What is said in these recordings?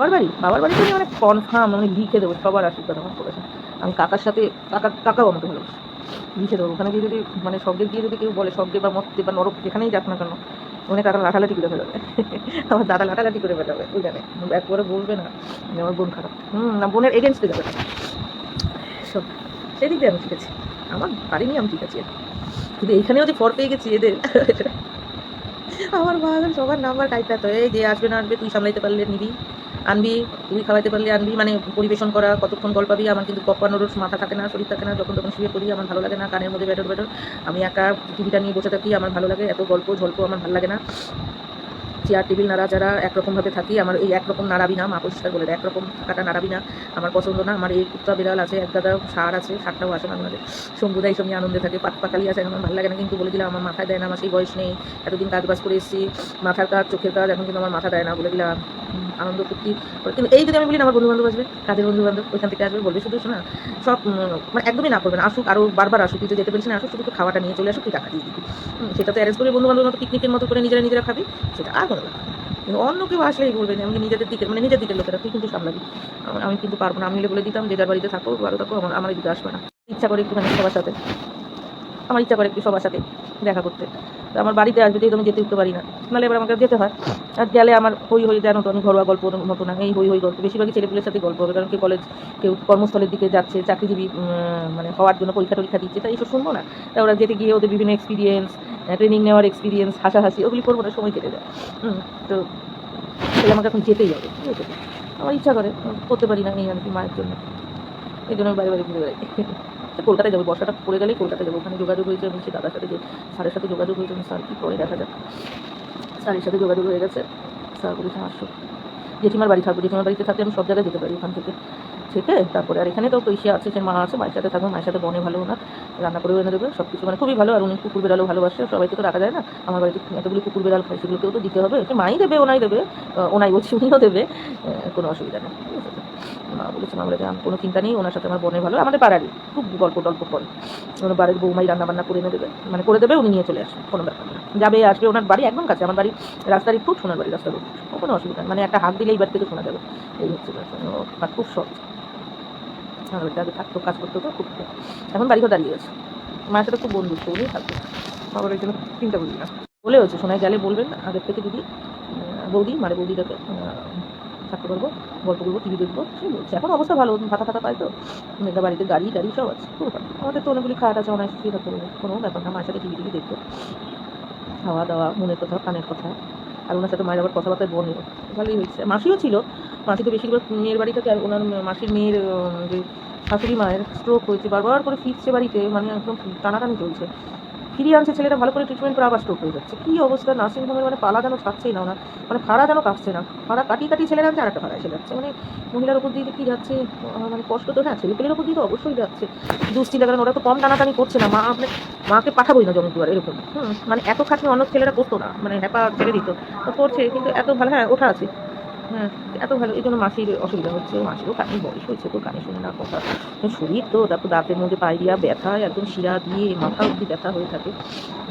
বাবার বাড়ি? বাবার বাড়িতে আমি মানে কনফার্ম আমি লিখে দেবো, সবার আশীর্বাদ আমার করেছে আমি কাকার সাথে, কাকা, কাকাও আমাকে ভালোবাসে। লিখে দেবো। ওখানে গিয়ে যদি মানে স্বর্গে গিয়ে যদি কেউ বলে স্বর্গে বা মর্তে বা নরক যেখানেই যাক না কেন, ওখানে কাকা লাঠালাঠি করে ফেলাবে। আমার দাদা লাঠালাঠি করে ফেলাবে ওইখানে একবারে বলবে না আমার বোন খারাপ। হুম, না, বোনের এগেনস্টে যাবে না। সব, সেদিক দিয়ে আমি ঠিক আছি। আমার পারিনি আমি ঠিক আছি। কিন্তু এইখানেও যে ফর পেয়ে গেছি এদের, আমার ভাবেন সবার নাম্বার কাইতে তো। এই যে আসবে না আসবে, তুই সামলাইতে পারলে নিবি। আনবি তুই খাওয়াইতে পারলে আনবি মানে পরিবেশন করা, কতক্ষণ গল্প পাবি, আমার কিন্তু কপানোর মাথা থাকে না, শরীর থাকে না, যখন তখন শুয়ে পড়ি, আমার ভালো লাগে না, কানের মধ্যে বেটর বেটর আমি একা টিভিটা নিয়ে বসে থাকি, আমার ভালো লাগে, এত গল্প, ঝল্প আমার ভালো লাগে না। চেয়ার, টেবিল নাড়া যারা একরকমভাবে থাকি, আমার এই একরকম নাড়াবি না, মা পরিষ্কার বলে একরকম থাকাটা নাড়াবি না, আমার পছন্দ না, আমার এই কুত্তা বিড়াল আছে, এক দাদা সার আছে, সারটাও আসে মাঝে মাঝে শম্ভুদা আনন্দে থাকে, পাত পাকালি আছে, আমার ভালো লাগে না, কিন্তু বলে দিলাম, আমার মাথায় দেয় না, আমার সেই বয়স নেই, এতদিন কাজ বাজ করে এসেছি মাথার কাজ, চোখের কাজ, এখন কিন্তু আমার মাথা দেয় না, বলে দিলাম। আনন্দ ফুর্তি করে। কিন্তু এই যদি আমি বলি আমার বন্ধু বান্ধব আসবে কাজের বন্ধু বান্ধব ওইখান থেকে আসবে, বলবে শুধু শোনা সব মানে একদমই না করবে না, আসুক আরও বারবার আসুক তুই যেতে পারছিস না, আসুক, শুধু তো খাওয়াটা নিয়ে চলে আসুক তুই টাকা দিয়ে দিবি সেটা তো অ্যারেঞ্জ করে বন্ধু বান্ধব মতো পিকনিকের মতো করে নিজেরা নিজেরা খাবি, সেটা আর কোনো ব্যাপার কিন্তু অন্য কেউ আসলেই বলবে না নিজেদের দিকে মানে নিজের দিকের লোকেরা, তুই কিন্তু সামলাবি। আমি কিন্তু পারব না, আমি বলে দিতাম, যে যার বাড়িতে থাকো, ভালো থাকো, আমার আমার দিকে আসবে না। ইচ্ছা করে একটুখানি সবার সাথে, আমার ইচ্ছা করে একটু সবার সাথে দেখা করতে। আমার বাড়িতে আসবে যেহেতু আমি যেতে উঠতে পারি না। নাহলে এবার আমাকে যেতে হয়। আর গেলে আমার হই হই জানো তো আমি ঘরোয়া গল্প মতো না এই হই হই গল্প। বেশিরভাগই ছেলেপুলের সাথে গল্প হবে, কারণ কেউ কলেজ, কেউ কর্মস্থলের দিকে যাচ্ছে, চাকরিজীবী মানে হওয়ার জন্য পরীক্ষা টরীক্ষা দিচ্ছে, তাই এইসব শুনব না। তাই ওরা যেতে গিয়ে ওদের বিভিন্ন এক্সপিরিয়েন্স ট্রেনিং নেওয়ার এক্সপিরিয়েন্স হাসাহাসি, ওগুলি করব না, সময় কেটে যায়। তো তাহলে আমাকে এখন যেতেই হবে, ঠিক আছে? আমার ইচ্ছা করে, করতে পারি না এই আর কি মায়ের জন্য। এই জন্য আমি বাড়ি বাড়ি ঘুরে বেড়াই কলকাতায় যাব, বর্ষাটা পড়ে গেলেই কলকাতায় যাব। ওখানে যোগাযোগ হয়েছে, আমি সে দাদার সাথে যে স্যারের সাথে যোগাযোগ হয়েছে, আমি স্যার কী করে দেখা যাক। স্যারের সাথে যোগাযোগ হয়ে গেছে। স্যার বলেছে, আসো। জেঠিমার বাড়ি থাকব, জেঠিমার বাড়িতে থাকলে আমি সব জায়গায় যেতে পারি ওখান থেকে। থেকে তারপরে, আর এখানে তো ইসে আছে, সে মা আছে মায়ের সাথে থাকবে, মায়ের সাথে বনে ভালো না রান্না করেও এনে দেবে সব কিছু মানে খুবই ভালো, আর উনি কুকুর বেড়ালও ভালোবাসে, সবাইকে তো রাখা যায় না? আমার বাড়িতে এতগুলি কুকুর বেড়াল খাই সেগুলোকেও তো দিতে হবে, সে মাই দেবে, ওনাই দেবে ওনাই বলছি, উনিও দেবে কোনো অসুবিধা নেই? মা বলেছে মা বলেছে কোনো চিন্তা নেই ওনার সাথে আমার বোনের ভালো। আমাদের পাড়ারই খুব গল্প টল্প করে। ওনার বাড়ির বৌমাই রান্না বান্না করে এনে দেবে মানে করে দেবে উনি নিয়ে চলে আসবে কোনো ব্যাপার না। যাবে আসবে ওনার বাড়ি একদম কাছে আমার বাড়ি রাস্তার একটু সোনার বাড়ি রাস্তার কোনো অসুবিধা মানে একটা হাত দিলেই বাড়ি থেকে শোনা যাবে। এই হচ্ছে ব্যাপার। খুব সহজ আমার বাড়িতে আগে থাকতো কাজ করতো তো খুব এখন বাড়ি ঘর দাঁড়িয়ে আছে। মায়ের সাথে খুব বন্ধুত্ব উনি থাকতো বাবার জন্য চিন্তা করি না। বলে হচ্ছে শোনায় গেলে বলবেন আগের থেকে আহ, বৌদি মানে বৌদিটাকে থাকতে পারব, গল্প করব টিভি দেখব সেই বলছে। এখন অবস্থা ভালো, ভাতা ফাতা পাই তো। মেয়েটা বাড়িতে গাড়ি টাড়ি সব আছে আমাদের তো অনেকগুলি খাট আছে অনেক শুয়ে থাকতে পারব কোনো ব্যাপার না। মায়ের সাথে টিভি টিভি দেখব। খাওয়া দাওয়া, মনের কথা, কানের কথা। আর ওনার সাথে মায়ের আবার কথাবার্তায় বনে ভালোই হয়েছে। মাসিও ছিল, মাসি তো বেশিরভাগ মেয়ের বাড়ি থেকে, আর ওনার মাসির মেয়ের যে শাশুড়ি মায়ের স্ট্রোক হয়েছে, বারবার করে ফিরছে বাড়িতে মানে একদম টানাটানি চলছে। ফিরিয়ে আনছে ছেলেটা, ভালো করে ট্রিটমেন্ট করে আবার স্ট্রোক হয়ে যাচ্ছে। কী অবস্থা? নার্সিং হোমের মানে পালা যেন ছাড়ছেই না ওনার। মানে ফাড়া যেন কাটছে না। ফাড়া কাটিয়ে কাটিয়ে ছেলে আনছে আর একটা ফাড়া এসে যাচ্ছে। মানে মহিলার উপর দিয়ে কী যাচ্ছে মানে কষ্ট তো হ্যাঁ ছেলেপেলের উপর দিয়ে তো অবশ্যই যাচ্ছে। দুশ্চিন্তা, কারণ ওরা তো কম টানাটানি করছে না। মা আপনি, মাকে পাঠাবোই না জমি দুয়ার, এরকম। হুম মানে এত খাটনি অন্য ছেলেরা করতো না। মানে হ্যাপা ছেড়ে দিত। করছে, কিন্তু এত ভালো হ্যাঁ ওঠা আছে। হ্যাঁ এত ভালো এই জন্য মাসির অসুবিধা হচ্ছে। মাসিরও কানে বয়স হয়েছে তো কানে শুনে না কথা। শরীর তো তারপর দাঁতের মধ্যে পায়রিয়া ব্যথা একদম শিরা দিয়ে মাথা অব্দি ব্যথা হয়ে থাকে।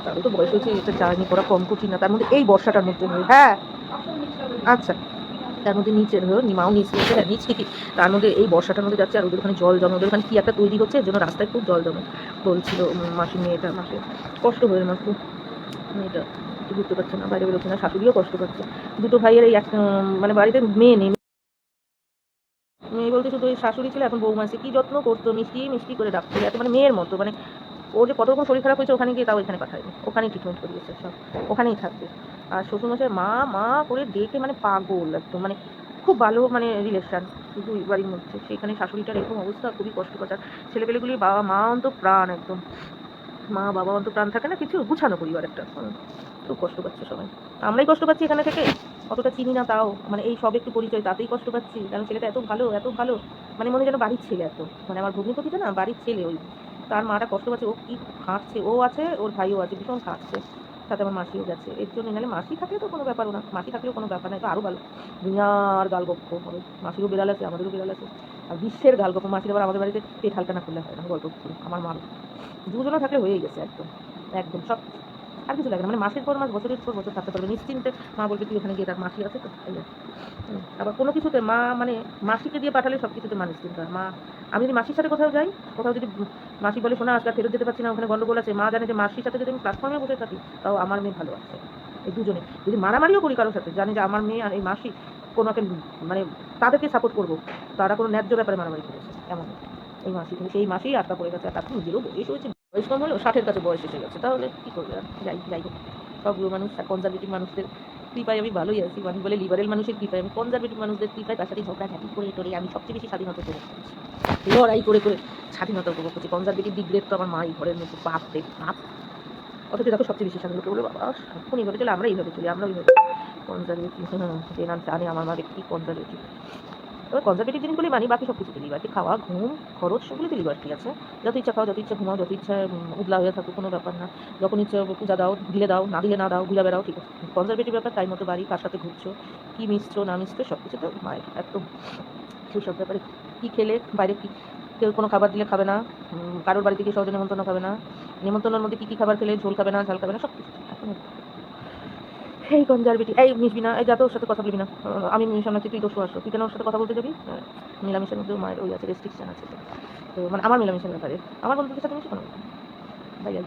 তারপরে তো বয়স হয়েছে এটা জার্নি করা কম কঠিন না। তার মধ্যে এই বর্ষাটার মধ্যে হয়ে হ্যাঁ। আচ্ছা। তার মধ্যে নিচের হয়ে মাও নিচ নিচে হ্যাঁ নিচ ঠিকই তার মধ্যে এই বর্ষাটার মধ্যে যাচ্ছে আর ওদের ওখানে জল জমে ওদের ওখানে কী একটা তৈরি হচ্ছে এর জন্য রাস্তায় খুব জল জমে বলছিল মাসির মেয়েটা মাসে কষ্ট হয়ে আমার খুব মেয়েটা। একটু বুঝতে পারছে না, বাইরে বেরোচ্ছে না, শাশুড়িও কষ্ট পাচ্ছে। দুটো ভাইয়ের এই এক মানে বাড়িতে মেয়ে নেই। মেয়ে বলতে শুধু ওই শাশুড়ি ছিল, এখন বৌমা কি যত্ন করতো, মিষ্টি মিষ্টি করে রাখতো এত মানে মেয়ের মতো মানে ও যে কত রকম শরীর খারাপ হয়েছে, ওখানে গিয়ে তাও এখানে পাঠায়নি। ওখানেই ট্রিটমেন্ট করিয়েছে সব। ওখানেই থাকবে। আর শ্বশুরমশাই মা মা করে ডেকে মানে পাগল একদম। মানে খুব ভালো মানে রিলেশন দুই বাড়ির মধ্যে। সেখানে শাশুড়িটার এরকম অবস্থা, খুবই কষ্টকর আর ছেলেপেলেগুলি বাবা মা অন্ত প্রাণ একদম। মা, বাবা অন্ত প্রাণ থাকে না, কিছু গুছানো পরিবার একটা। খুব কষ্ট পাচ্ছে সবাই। আমরাই কষ্ট পাচ্ছি এখানে থেকে। অতটা চিনি না তাও। মানে এই সব একটু পরিচয়, তাতেই কষ্ট পাচ্ছি। কারণ ছেলেটা এত ভালো এত ভালো। মানে মনে যেন বাড়ির ছেলে এত। মানে আমার ভগ্নিপতিটা না, বাড়ির ছেলে ওই। তার মাটা কষ্ট পাচ্ছে। ও কি খাটছে? ও আছে, ওর ভাইও আছে, ভীষণ খাটছে। সাথে আমার মাসিও গেছে। এর জন্য নাহলে মাসি থাকলে তো কোনো ব্যাপারও না। মাসি থাকলেও কোনো ব্যাপার নাই তো আরও ভালো। দুনিয়ার গাল গপ্প মাসিরও বিড়াল আছে, আমাদেরও বিড়াল আছে। আর বিশ্বের গাল গল্প মাসির আবার আমাদের বাড়িতে পেট হালকা না করলে হয় না, গল্প করে আমার মারও দুজনে থাকলে হয়েই গেছে একদম একদম সব। আর কিছু লাগে না মানে মাসের পর মাস, বছরের পর বছর থাকতে পারবে, নিশ্চিন্তে মা বলবে, তুই ওখানে গিয়ে তার মাসি আছে তো? আবার কোনো কিছুতে মা মানে মাসিকে দিয়ে পাঠালে সব কিছুতে মা নিশ্চিন্ত। মা, আমি যদি মাসির সাথে কোথাও যাই, কোথাও যদি মাসি বলে, শোনা, আজকে ফেরত যেতে পারছি না, ওখানে গন্ডগোল আছে। মা জানে যে মাসির সাথে যদি আমি প্ল্যাটফর্মে বসে থাকি, তাও আমার মেয়ে ভালো আছে এই দুজনে। যদি মারামারিও করি কারোর সাথে, জানে যে আমার মেয়ে আর এই মাসি কোনো একটা মানে তাদেরকে সাপোর্ট করব। তারা কোনো ন্যায্য ব্যাপারে মারামারি করেছে এমন। এই মাসি কিন্তু সেই মাসেই আটকা পড়ে গেছে আর তাকে নিজেরও বয়স হয়েছে। বয়স কম হলেও ষাটের কাছে বয়স এসে গেছে। তাহলে কী করবে আর? যাই যাই হোক। সবগুলো মানুষ কনজারভেটিভ মানুষদের কৃপায় আমি ভালোই আছি। মানে বলে লিবারেল মানুষের কৃপায়। আমি কনজারভেটিভ মানুষদের কৃপায় তার সাথে ঝগড়াঝাটি করে করে আমি সবচেয়ে বেশি স্বাধীনতা উপভোগ করছি। লড়াই করে করে স্বাধীনতা উপভোগ করছি। কনজারভেটিভ দিকদের তো আমার মা এই ঘরের মধ্যে বাপ রে বাপ। অথচ দেখো সবচেয়ে বেশি স্বাধীনতা বলে বাবা এখন এইভাবে চলে আমরা এইভাবে চলি আমরা ওইভাবে কনজারভেটিভ যে নাম জানে আমার মা কি কনজারভেটিভ এবার কনজারভেটিভ জিনিসগুলি মানি, বাকি সব কিছুতে লিবার্টি খাওয়া, ঘুম, খরচ সবগুলিতে লিবার্টি আছে? যত ইচ্ছা খাও, যত ইচ্ছা ঘুমাও, যত ইচ্ছা উদলা হয়ে থাকো কোনো ব্যাপার না। যখন ইচ্ছা পূজা দাও দিলে দাও, না দিলে না দাও, ঘুরে বেড়াও, ঠিক আছে। কনজারভেটিভ ব্যাপার টাইম মতো বাড়ি, কার সাথে ঘুরছো, কী মিশছো, না মিশছো সব কিছু তো মায়ের একদম সেই সব ব্যাপারে। কী খেলে, বাইরে কী, কেউ কোনো খাবার দিলে খাবে না কারোর বাড়ি থেকে সহজে নেমন্তন্ন খাবে না? নেমন্তন্নের মধ্যে কী কী খাবার খেলে ঝোল খাবে না, ঝাল খাবে না সব কিছু এই কনজারভেটিভ এই মিশবি না এই যা তোর ওর সাথে কথা বলবি না। আমি সামনে তুই দোষও আসো। তুই কেন ওর সাথে কথা বলতে যাবি? আহ, মধ্যে মায়ের ওই আছে রেস্ট্রিকশন আছে। তো মানে আমার মিলামিশার ব্যাপারে। আমার বন্ধুদের সাথে মিশে কোনো। তাই।